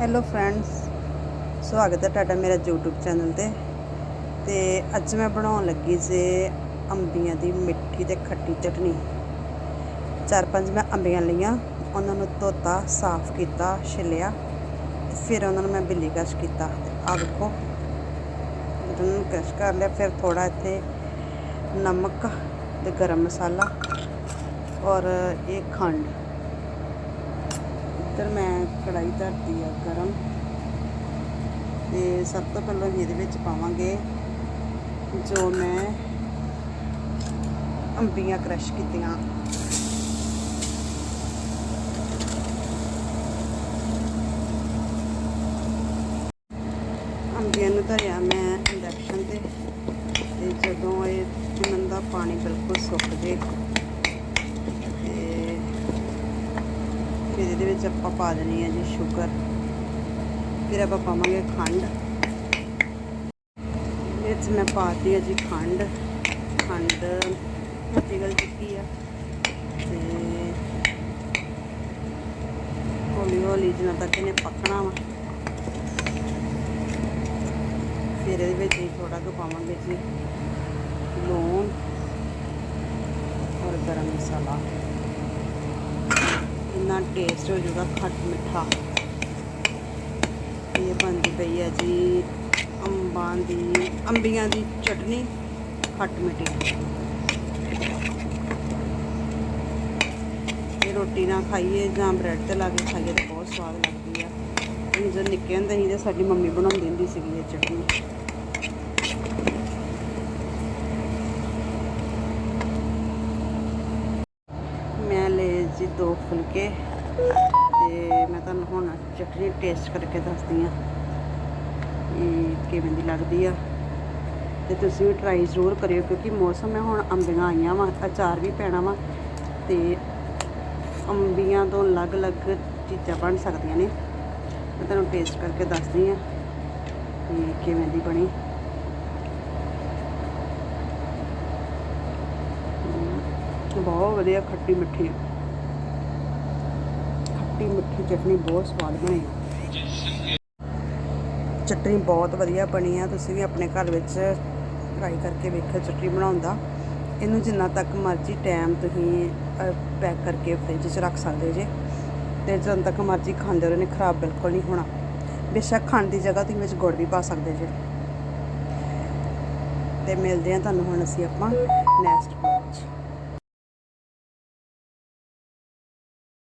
Hello friends ਸਵਾਗਤ ਹੈ ਤੁਹਾਡਾ ਮੇਰਾ YouTube ਚੈਨਲ ਤੇ। ਤੇ ਅੱਜ ਮੈਂ ਬਣਾਉਣ ਲੱਗੀ ਜੇ ਅੰਬੀਆਂ ਦੀ ਮਿੱਠੀ ਤੇ ਖੱਟੀ ਚਟਨੀ। ਚਾਰ ਪੰਜ ਮੈਂ ਅੰਬੀਆਂ ਲਈਆਂ, ਉਹਨਾਂ ਨੂੰ ਧੋਤਾ, ਸਾਫ਼ ਕੀਤਾ, ਛਿੱਲਿਆ ਤੇ ਫਿਰ ਉਹਨਾਂ ਨੂੰ ਮੈਂ ਬਿੱਲੀ ਕਸ਼ ਕੀਤਾ। ਤੇ ਆਹ ਦੇਖੋ ਉਹਨਾਂ ਨੂੰ ਕਸ਼ ਕਰ ਲਿਆ, ਫਿਰ ਥੋੜਾ ਇੱਥੇ ਨਮਕ ਤੇ ਗਰਮ ਮਸਾਲਾ ਔਰ ਇਹ ਖੰਡ। ਇੱਧਰ ਮੈਂ ਕੜਾਈ ਧਰਤੀ ਆ ਗਰਮ। ਤੇ ਸਭ ਤੋਂ ਪਹਿਲਾਂ ਇਹਦੇ ਵਿੱਚ ਪਾਵਾਂਗੇ ਜੋ ਮੈਂ ਅੰਬੀਆਂ ਕ੍ਰਸ਼ ਕੀਤੀਆਂ। ਅੰਬੀਆਂ ਨੂੰ ਧਰਿਆ ਮੈਂ ਇੰਡਕਸ਼ਨ ਤੇ। ਤੇ ਜਦੋਂ ਇਹ ਇਹਨਾਂ ਦਾ ਪਾਣੀ ਬਿਲਕੁਲ ਸੁੱਕ ਜੇ ਤੇ ਫਿਰ ਇਹਦੇ ਵਿੱਚ ਆਪਾਂ ਪਾ ਦੇਣੀ ਹੈ ਜੀ ਸ਼ੂਗਰ। ਫਿਰ ਆਪਾਂ ਪਾਵਾਂਗੇ ਖੰਡ। ਵਿੱਚ ਮੈਂ ਪਾਤੀ ਹੈ ਜੀ ਖੰਡ। ਖੰਡ ਪਿਘਲ ਚੁੱਕੀ ਆ। ਤੇ ਹੌਲੀ ਹੌਲੀ ਜਿੰਨਾ ਤੱਕ ਇਹਨੇ ਪੱਕਣਾ ਵਾ, ਫਿਰ ਇਹਦੇ ਵਿੱਚ ਥੋੜਾ ਕੁ ਪਾਵਾਂਗੇ ਜੀ ਲੂਣ ਔਰ ਗਰਮ ਮਸਾਲਾ। ਇੰਨਾ ਟੇਸਟ ਹੋ ਜਾਊਗਾ ਖੱਟ ਮਿੱਠਾ। ਇਹ ਬਣਦੀ ਪਈ ਹੈ ਜੀ ਅੰਬਾਂ ਦੀ, ਅੰਬੀਆਂ ਦੀ ਚਟਨੀ ਖੱਟ ਮਿੱਠੀ। ਇਹ ਰੋਟੀ ਨਾਲ ਖਾਈਏ ਜਾਂ ਬ੍ਰੈਡ ਤੇ ਲਾ ਕੇ ਖਾਈਏ ਤਾਂ ਬਹੁਤ ਸਵਾਦ ਲੱਗਦੀ ਆ। ਅਸੀਂ ਜਦੋਂ ਨਿੱਕੇ ਹੁੰਦੇ ਸੀ ਤੇ ਸਾਡੀ ਮੰਮੀ ਬਣਾਉਂਦੀ ਹੁੰਦੀ ਸੀਗੀ ਇਹ ਚਟਨੀ ਮੈਂ ਲਏ ਜੀ ਦੋ ਫੁਲਕੇ ਤੇ ਮੈਂ ਤੁਹਾਨੂੰ ਹੁਣ ਚਟਨੀ ਟੇਸਟ ਕਰਕੇ ਦੱਸਦੀ ਆ ਇਹ ਕਿਵੇਂ ਦੀ ਲੱਗਦੀ ਆ। ਤੇ ਤੁਸੀਂ ਵੀ ਟਰਾਈ ਜ਼ਰੂਰ ਕਰਿਓ ਕਿਉਂਕਿ ਮੌਸਮ ਹੈ, ਹੁਣ ਅੰਬੀਆਂ ਆਈਆਂ ਵਾ, ਅਚਾਰ ਵੀ ਪੈਣਾ ਵਾ ਤੇ ਅੰਬੀਆਂ ਤੋਂ ਅਲੱਗ-ਅਲੱਗ ਚੀਜ਼ਾਂ ਬਣ ਸਕਦੀਆਂ ਨੇ। ਮੈਂ ਤੁਹਾਨੂੰ ਟੇਸਟ ਕਰਕੇ ਦੱਸਦੀ ਆ ਕਿ ਕਿਵੇਂ ਦੀ ਬਣੀ। ਬਹੁਤ ਵਧੀਆ ਖੱਟੀ ਮਿੱਠੀ। ਖੱਟੀ ਮਿੱਠੀ ਚਟਨੀ ਬਹੁਤ ਸਵਾਦ ਬਣੀ ਚਟਨੀ ਬਹੁਤ ਵਧੀਆ ਬਣੀ ਆ। ਤੁਸੀਂ ਵੀ ਆਪਣੇ ਘਰ ਵਿੱਚ ਟਰਾਈ ਕਰਕੇ ਵੇਖੋ ਚਟਨੀ ਬਣਾਉਣ ਦਾ। ਇਹਨੂੰ ਜਿੰਨਾ ਤੱਕ ਮਰਜ਼ੀ ਟਾਈਮ ਤੁਸੀਂ ਪੈਕ ਕਰਕੇ ਫ੍ਰਿਜ 'ਚ ਰੱਖ ਸਕਦੇ ਜੇ। ਤੇ ਜਦੋਂ ਤੱਕ ਮਰਜ਼ੀ ਖਾਂਦੇ ਰਹੋ ਨੇ ਖਰਾਬ ਬਿਲਕੁਲ ਨਹੀਂ ਹੋਣਾ। ਬੇਸ਼ੱਕ ਖਾਣ ਦੀ ਜਗ੍ਹਾ ਤੁਸੀਂ ਵਿੱਚ ਗੁੜ ਵੀ ਪਾ ਸਕਦੇ ਜੇ। ਤੇ ਮਿਲਦੇ ਆ ਤੁਹਾਨੂੰ ਹੁਣ ਅਸੀਂ ਆਪਾਂ ਨੈਕਸਟ